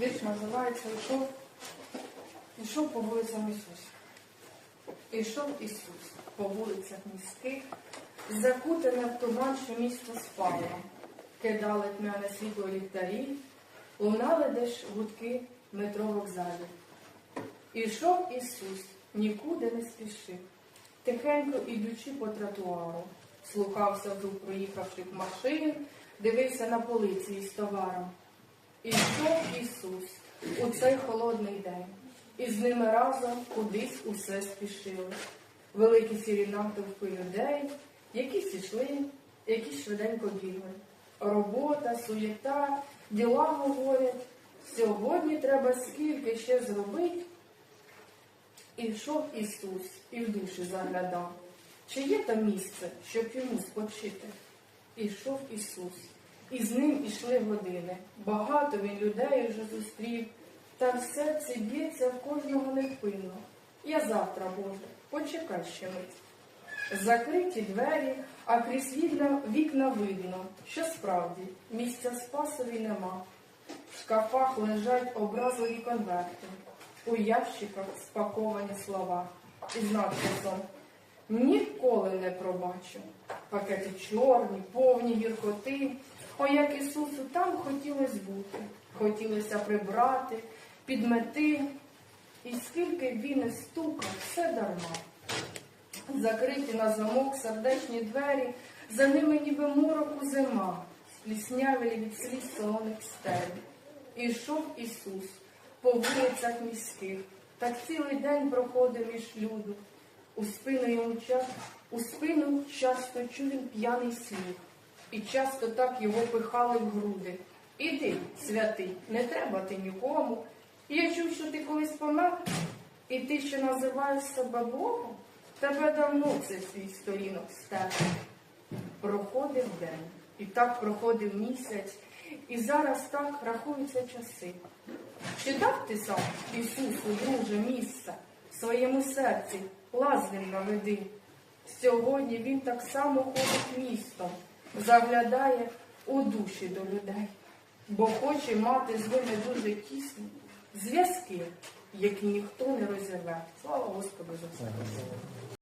Вірш називається Ішов, ішов по вулицям Ісус. Ішов Ісус по вулицях міських, закутане в туман, що місто спало. Кидали тьмяне світло ліхтарі, лунали десь гудки метро вокзалів. Ішов Ісус, нікуди не спішив, тихенько ідучи по тротуару, слухався вдруг проїхавших машин, дивився на полиці із товаром. Ішов Ісус у цей холодний день, і з ними разом кудись усе спішили. Великі сірі натовпи людей, якісь ішли, якісь швиденько бігли. Робота, суєта, діла говорять. Сьогодні треба скільки ще зробити. Ішов Ісус і в душі заглядав. Чи є там місце, щоб йому спочити? Ішов Ісус, і з ним ішли години. Багато він людей вже зустрів, та в серці б'ється в кожного невпинно. Я завтра, Боже, почекай ще мить. Закриті двері, а крізь вікна, вікна видно, що справді місця спасові нема. В шкафах лежать образливі конверти, у ящиках спаковані слова із надписом Ніколи не пробачу. Пакети чорні, повні гіркоти. О, як Ісусу там хотілося бути, хотілося прибрати, підмети. І скільки він не стукав, все дарма. Закриті на замок сердечні двері, за ними ніби мороку зима, спліснявілі від сліз солоних стель. Ішов Ісус по вулицях міських, так цілий день проходив між люду. У спину йому ча- у спину часто чув він п'яний сміх, і часто так його пихали в груди. Іди, святий, не треба ти нікому. Я чув, що ти колись помер, і ти ще називаєш себе Богом, тебе давно це свій сторінок стер. Проходив день, і так проходив місяць, і зараз так рахуються часи. Чи дав ти сам Ісусу, друже, місце в своєму серці лазним наведи? Сьогодні він так само ходить містом, заглядає у душі до людей, бо хоче мати з ними дуже тісні зв'язки, які ніхто не розірве. Слава Господу за все.